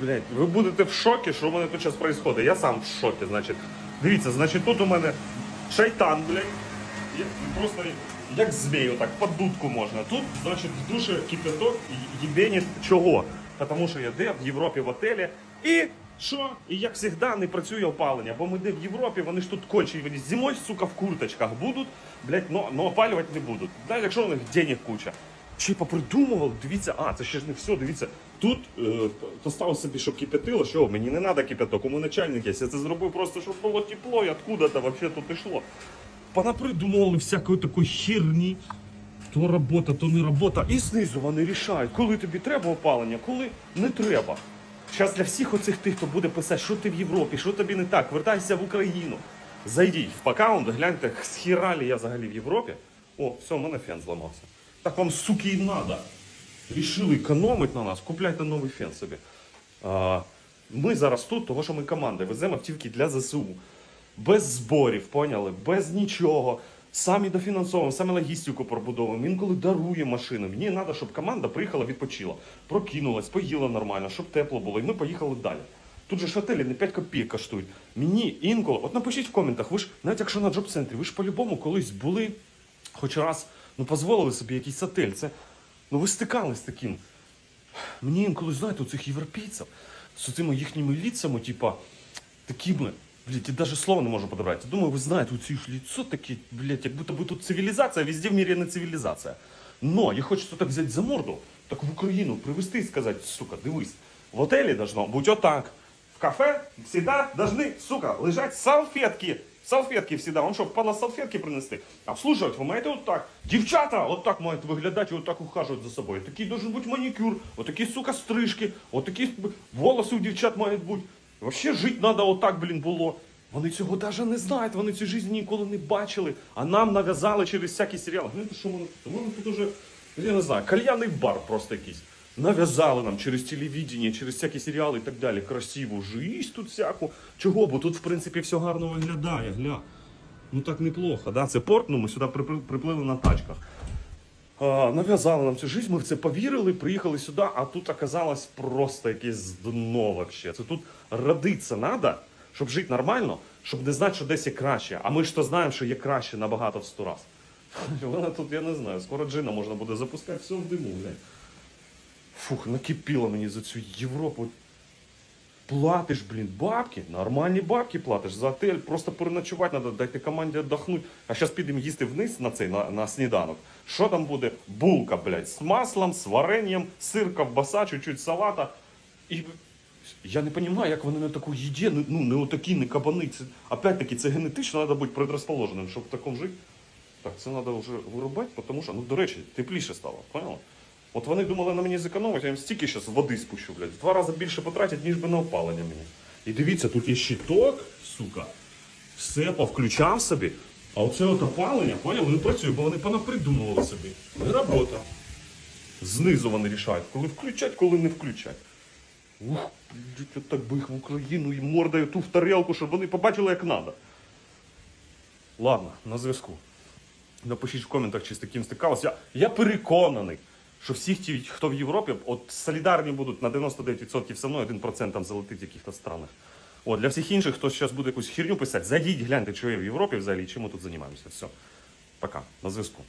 Блять, ви будете в шокі, що в мене тут зараз відбувається. Я сам в шокі, значить. Дивіться, значить, тут у мене шайтан, блядь. Я просто як змій, отак, під дудку можна. Тут, значить, в душі кипяток єбенить чого? Тому що я де в Європі в отелі. І що? І як завжди не працює опалення, бо ми де в Європі, вони ж тут кончені, вони зимою, сука, в курточках будуть, блядь, но, но опалювати не будуть. Навіть якщо у них денег куча. Чи попридумували, дивіться, а, це ще ж не все, дивіться. Тут е, поставив собі, щоб кипятило, що мені не треба кипяток, у мене чайник є. Я це зробив просто, щоб було тепло, і откуда-то вообще тут йшло. Понапридумували всякої такої херні. То робота, то не робота. І знизу вони рішають, коли тобі треба опалення, коли не треба. Зараз для всіх оцих тих, хто буде писати, що ти в Європі, що тобі не так, вертайся в Україну. Зайдіть в аккаунт, гляньте, схіралі я взагалі в Європі. О, все, у мене фен зламався. Так вам, суки, і надо. Рішили економити на нас, купляйте новий фен собі. А, ми зараз тут, того що ми команда, веземо автівки для ЗСУ. Без зборів, поняли? Без нічого. Самі дофінансовуємо, самі логістику пробудовуємо. Інколи дарує машини. Мені треба, щоб команда приїхала, відпочила, прокинулась, поїла нормально, щоб тепло було. І ми поїхали далі. Тут же ж готелі не 5 копійок коштують. Мені інколи, от напишіть в коментах, ви ж, навіть якщо на джоб-центрі, ви ж по-любому колись були, хоч раз, ну, дозволили собі якийсь отель. Це, ну ви стикались з таким. Мені інколи, знаєте, у цих європейців з цими їхніми ліцями, типа, такими, блядь, я навіть слова не можу подобрати. Думаю, ви знаєте, у ці ж ліцо такі, блядь, як будто би тут цивілізація, везде в мірі не цивілізація. Но я хочеться так взяти за морду, так в Україну привезти і сказати, сука, дивись, в готелі должно бути отак. В кафе всегда должны, сука, лежать салфетки. Салфетки всегда. Вам що, пана салфетки принести? Обслуживать ви маєте отак. Дівчата отак мають виглядати і отак ухажувати за собою. Такий должен бути манікюр, отакі, сука, стрижки, отакі волоси у дівчат мають бути. Вообще жити треба отак, блін, було. Вони цього навіть не знають, вони цю життя ніколи не бачили, а нам нав'язали через всякі серіали. Знаєте, що? У мене тут уже, я не знаю, кальяний бар просто якийсь. Нав'язали нам через телевідення, через всякі серіали і так далі. Красиву жизнь тут всяку. Чого? Бо тут, в принципі, все гарно виглядає, гля. Ну так неплохо, да? Це порт, ну ми сюди приплили на тачках. А, нав'язали нам цю життя, ми в це повірили, приїхали сюди, а тут оказалось просто якесь дно вообще. Це тут родиться треба, щоб жити нормально, щоб не знати, що десь є краще. А ми ж то знаємо, що є краще набагато в сто раз. Вона тут, я не знаю, скоро джина можна буде запускати, все в диму, блядь. Фух, накипіло мені за цю Європу. Платиш, блін, бабки, нормальні бабки платиш за отель, просто переночувати треба, дайте команді віддохнути. А зараз підемо їсти вниз на цей на, на сніданок. Що там буде? Булка, блядь, з маслом, з варенням, сир, ковбаса, чуть-чуть салата. І я не розумію, як вони на таку їді, ну, ну не отакі, не кабани. Це, опять-таки, це генетично треба бути предрозположеним, щоб в такому жити. Так, це треба вже вирубати, тому що, ну, до речі, тепліше стало, поняла? От вони думали на мені зекономити, я їм стільки зараз води спущу, блядь. Два рази більше потратять, ніж би на опалення мені. І дивіться, тут є щиток, сука. Все повключав собі. А оце от опалення, поняв, не працює, бо вони понапридумували собі. Не робота. Знизу вони рішають, коли включать, коли не включать. Ух, блядь, так би їх в Україну і мордою ту в тарелку, щоб вони побачили, як треба. Ладно, на зв'язку. Напишіть в коментах, чи з таким стикалися. Я, я переконаний, що всі, ті, хто в Європі, от солідарні будуть на 99% все одно 1% там залетить в якихось странах. От, для всіх інших, хто зараз буде якусь херню писати, зайдіть, гляньте, що є в Європі взагалі, чим ми тут займаємося. Все. Пока. На зв'язку.